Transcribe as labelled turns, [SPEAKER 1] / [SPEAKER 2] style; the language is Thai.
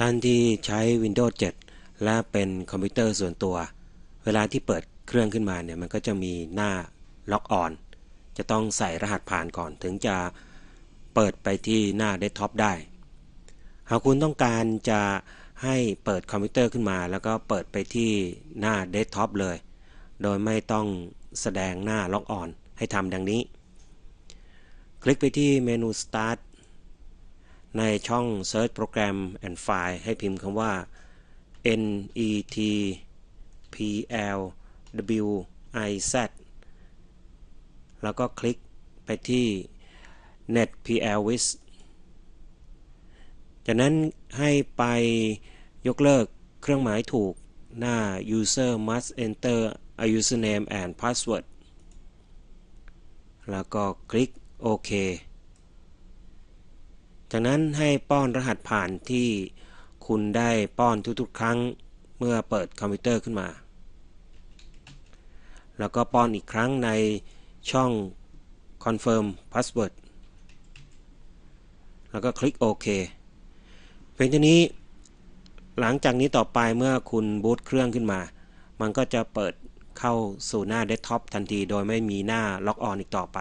[SPEAKER 1] ท่านที่ใช้ Windows 7 และเป็นคอมพิวเตอร์ส่วนตัว เวลาที่เปิดเครื่องขึ้นมาเนี่ยมันก็จะมีหน้าล็อกออนจะต้องใส่รหัสผ่านก่อนถึงจะเปิดไปที่หน้าเดสก์ท็อปได้ หากคุณต้องการจะให้เปิดคอมพิวเตอร์ขึ้นมา แล้วก็เปิดไปที่หน้าเดสก์ท็อปเลย โดยไม่ต้องแสดงหน้าล็อกออนให้ทำดังนี้ คลิกไปที่เมนู Start ในช่อง Search Program and File ให้พิมพ์คำว่า net pl w i z แล้วก็คลิกไปที่ net pl wiz จากนั้นให้ไปยกเลิกเครื่องหมายถูกหน้า user must enter a username and password แล้วก็คลิกโอเค จากนั้นให้ป้อนรหัสผ่านที่คุณได้ป้อนทุกๆ ครั้งเมื่อเปิดคอมพิวเตอร์ขึ้นมา แล้วก็ป้อนอีกครั้งในช่อง confirm password แล้วก็คลิกโอเคเพียงเท่านี้หลังจากนี้ต่อไปเมื่อคุณบูตเครื่องขึ้นมา มันก็จะเปิดเข้าสู่หน้าเดสก์ท็อปทันที โดยไม่มีหน้าล็อกออนอีกต่อไป